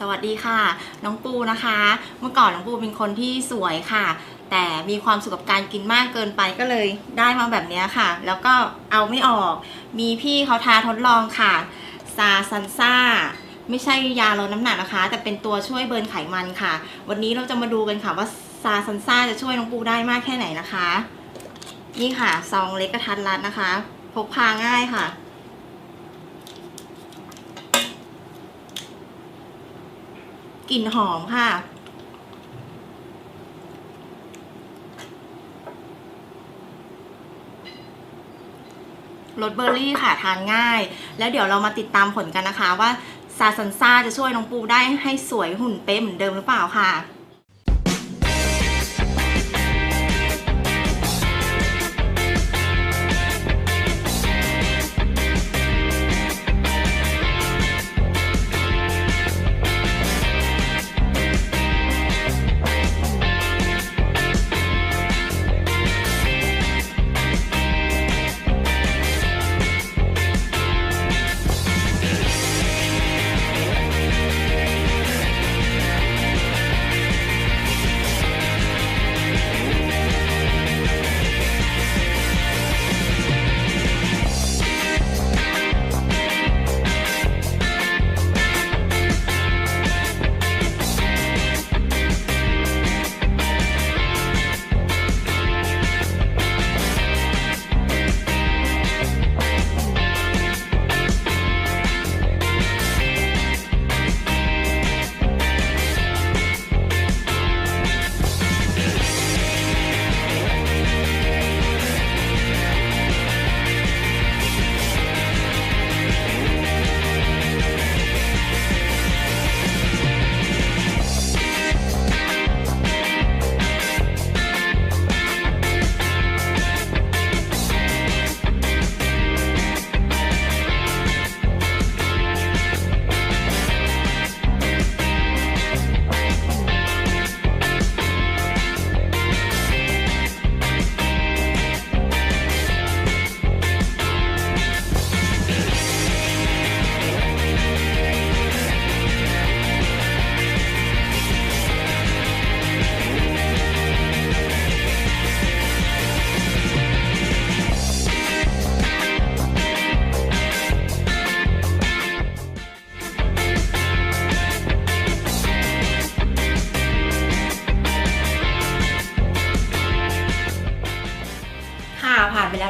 สวัสดีค่ะ น้องปูนะคะ เมื่อก่อนน้องปูเป็นคนที่สวยค่ะ แต่มีความสุขกับการกินมากเกินไปก็เลยได้มาแบบนี้ค่ะ แล้วก็เอาไม่ออก มีพี่เขาทาทดลองค่ะซาซันซ่าไม่ใช่ยาลดน้ำหนักนะคะ แต่เป็นตัวช่วยเบิร์นไขมันค่ะ วันนี้เราจะมาดูกันค่ะว่าซาซันซ่าจะช่วยน้องปูได้มากแค่ไหนนะคะ นี่ค่ะซองเล็กกระทัดรัดนะคะ พกพาง่ายค่ะ กลิ่นหอมค่ะ รสเบอร์รี่ค่ะทานง่าย แล้วเดี๋ยวเรามาติดตามผลกันนะคะว่าซาซันซ่าจะช่วยน้องปูได้ให้สวยหุ่นเป๊ะเหมือนเดิมหรือเปล่าค่ะค่ะ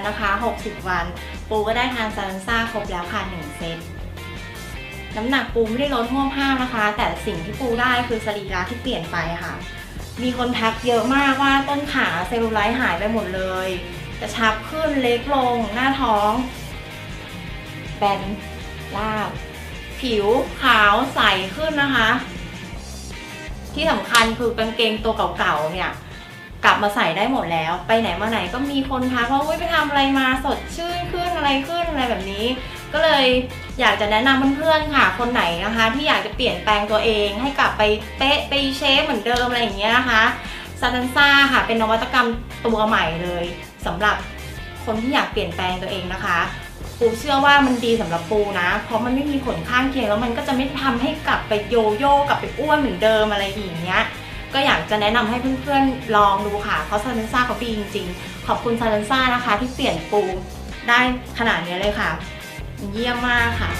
นะคะ 60 วัน ปูก็ได้ทานซาลันซ่าครบแล้วค่ะ 1 เซต น้ำหนักปูไม่ได้ลดห่วงห้ามนะคะ แต่สิ่งที่ปูได้คือสรีระที่เปลี่ยนไปค่ะ มีคนทักเยอะมากว่าต้นขาเซลลูไลท์หายไปหมดเลยกระชับขึ้นเล็กลง หน้าท้องแบนลาบ ผิวขาวใสขึ้นนะคะ ที่สำคัญคือกางเกงตัวเก่าๆเนี่ย กลับมาใส่ได้หมดแล้ว ไปไหนมาไหนก็มีคนทักว่าอุ้ยไปทำอะไรมาสดชื่นขึ้นอะไรขึ้นอะไรแบบนี้ ก็เลยอยากจะแนะนำเพื่อนๆค่ะ คนไหนนะคะ ที่อยากจะเปลี่ยนแปลงตัวเอง ให้กลับไปเป๊ะไปเชฟเหมือนเดิมอะไรอย่างเงี้ยนะคะซาตันซ่าค่ะ เป็นนวัตกรรมตัวใหม่เลยสำหรับคนที่อยากเปลี่ยนแปลงตัวเองนะคะ ปูเชื่อว่ามันดีสำหรับปูนะ เพราะมันไม่มีผลข้างเคียงแล้วมันก็จะไม่ทำให้กลับไปโยโย่กลับไปอ้วนเหมือนเดิมอะไรอย่างเงี้ย ก็อยากจะแนะนำให้เพื่อนๆลองดูค่ะ เพราะซาเลนซ่าเขาดีจริงๆ ขอบคุณซาเลนซ่านะคะ ที่เปลี่ยนปูได้ขนาดนี้เลยค่ะ เยี่ยมมากค่ะ